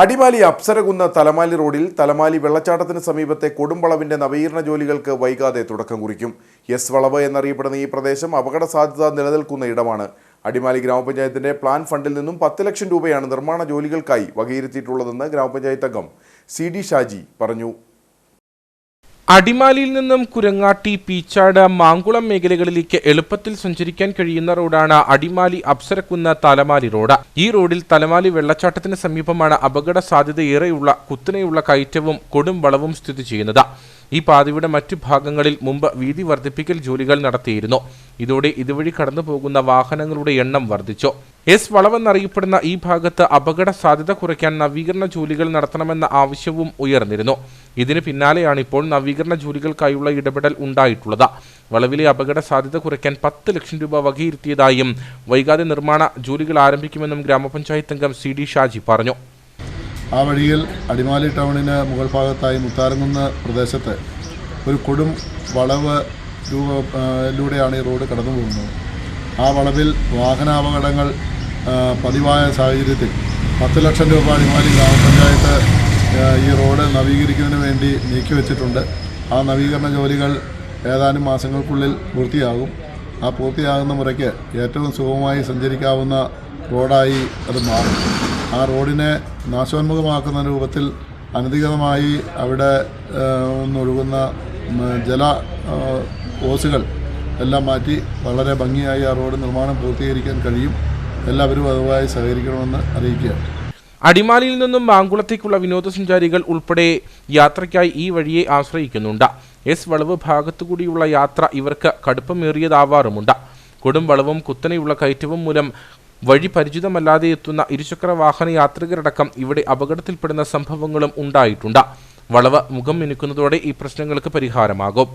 അടിമാലി അപ്സരകുന്ന് തലമാലി റോഡിൽ തലമാലി വെള്ളച്ചാട്ടത്തിന് സമീപത്തെ കൊടുംവളവിന്റെ നവീകരണ ജോലികൾക്ക് വൈകാതെ തുടക്കം കുറിക്കും. എസ് വളവ് എന്നറിയപ്പെടുന്ന ഈ പ്രദേശം അപകട സാധ്യത നിലനിൽക്കുന്ന ഇടമാണ്. അടിമാലി ഗ്രാമപഞ്ചായത്തിന്റെ പ്ലാൻ ഫണ്ടിൽ നിന്നും പത്ത് ലക്ഷം രൂപയാണ് നിർമ്മാണ ജോലികൾക്കായി വകയിരുത്തിയിട്ടുള്ളതെന്ന് ഗ്രാമപഞ്ചായത്ത് അംഗം സി ഡി ഷാജി പറഞ്ഞു. അടിമാലിയിൽ നിന്നും കുരങ്ങാട്ടി പീച്ചാട് മാങ്കുളം മേഖലകളിലേക്ക് എളുപ്പത്തിൽ സഞ്ചരിക്കാൻ കഴിയുന്ന റോഡാണ് അടിമാലി അപ്സരക്കുന്ന തലമാലി റോഡ്. ഈ റോഡിൽ തലമാലി വെള്ളച്ചാട്ടത്തിന് സമീപമാണ് അപകട സാധ്യതയേറെയുള്ള കുത്തനെയുള്ള കയറ്റവും കൊടും വളവും സ്ഥിതി ചെയ്യുന്നത്. ഈ പാതയുടെ മറ്റു ഭാഗങ്ങളിൽ മുമ്പ് വീതി വർദ്ധിപ്പിക്കൽ ജോലികൾ നടത്തിയിരുന്നു. ഇതോടെ ഇതുവഴി കടന്നു പോകുന്ന വാഹനങ്ങളുടെ എണ്ണം വർദ്ധിച്ചു. എസ് വളവെന്നറിയപ്പെടുന്ന ഈ ഭാഗത്ത് അപകട സാധ്യത കുറയ്ക്കാൻ നവീകരണ ജോലികൾ നടത്തണമെന്ന ആവശ്യവും ഉയർന്നിരുന്നു. ഇതിന് പിന്നാലെയാണ് ഇപ്പോൾ നവീകരണ ജോലികൾക്കായുള്ള ഇടപെടൽ ഉണ്ടായിട്ടുള്ളത്. വളവിലെ അപകട സാധ്യത കുറയ്ക്കാൻ പത്ത് ലക്ഷം രൂപ വകയിരുത്തിയതായും വൈകാതെ നിർമ്മാണ ജോലികൾ ആരംഭിക്കുമെന്നും ഗ്രാമപഞ്ചായത്ത് അംഗം സി ഡി ഷാജി പറഞ്ഞു. ആ വഴിയിൽ അടിമാലി ടൗണിന് മുകൾ ഭാഗത്തായി മുത്താരംകുന്ന് പ്രദേശത്ത് ഒരു കൊടും വളവ് രൂപയിലൂടെയാണ് ഈ റോഡ് കടന്നു പോകുന്നത് ആ വളവിൽ വാഹനാപകടങ്ങൾ പതിവായ സാഹചര്യത്തിൽ പത്ത് ലക്ഷം രൂപ അടിമാലി ഗ്രാമപഞ്ചായത്ത് ഈ റോഡ് നവീകരിക്കുന്നതിന് വേണ്ടി നീക്കിവെച്ചിട്ടുണ്ട് ആ നവീകരണ ജോലികൾ ഏതാനും മാസങ്ങൾക്കുള്ളിൽ പൂർത്തിയാകും. ആ പൂർത്തിയാകുന്ന മുറയ്ക്ക് ഏറ്റവും സുഗമമായി സഞ്ചരിക്കാവുന്ന റോഡായി അത് മാറും. ആ റോഡിനെ നാശോന്മുഖമാക്കുന്ന രൂപത്തിൽ അനധികൃതമായി അവിടെ നിന്നൊഴുകുന്ന ജല ഓസുകൾ എല്ലാം മാറ്റി വളരെ ഭംഗിയായി ആ റോഡ് നിർമ്മാണം പൂർത്തീകരിക്കാൻ കഴിയും. എല്ലാവരും അതുമായി സഹകരിക്കണമെന്ന് അറിയിക്കുകയാണ്. അടിമാലിയിൽ നിന്നും മാങ്കുളത്തേക്കുള്ള വിനോദസഞ്ചാരികൾ ഉൾപ്പെടെ യാത്രയ്ക്കായി ഈ വഴിയെ ആശ്രയിക്കുന്നുണ്ട്. എസ് വളവ് ഭാഗത്തുകൂടിയുള്ള യാത്ര ഇവർക്ക് കടുപ്പമേറിയതാവാറുമുണ്ട്. കൊടും വളവും കുത്തനെയുള്ള കയറ്റവും മൂലം വഴി പരിചിതമല്ലാതെ എത്തുന്ന ഇരുചക്ര വാഹന യാത്രികരടക്കം ഇവിടെ അപകടത്തിൽപ്പെടുന്ന സംഭവങ്ങളും ഉണ്ടായിട്ടുണ്ട്. വളവ് മുഖം മിനുക്കുന്നതോടെ ഈ പ്രശ്നങ്ങൾക്ക് പരിഹാരമാകും.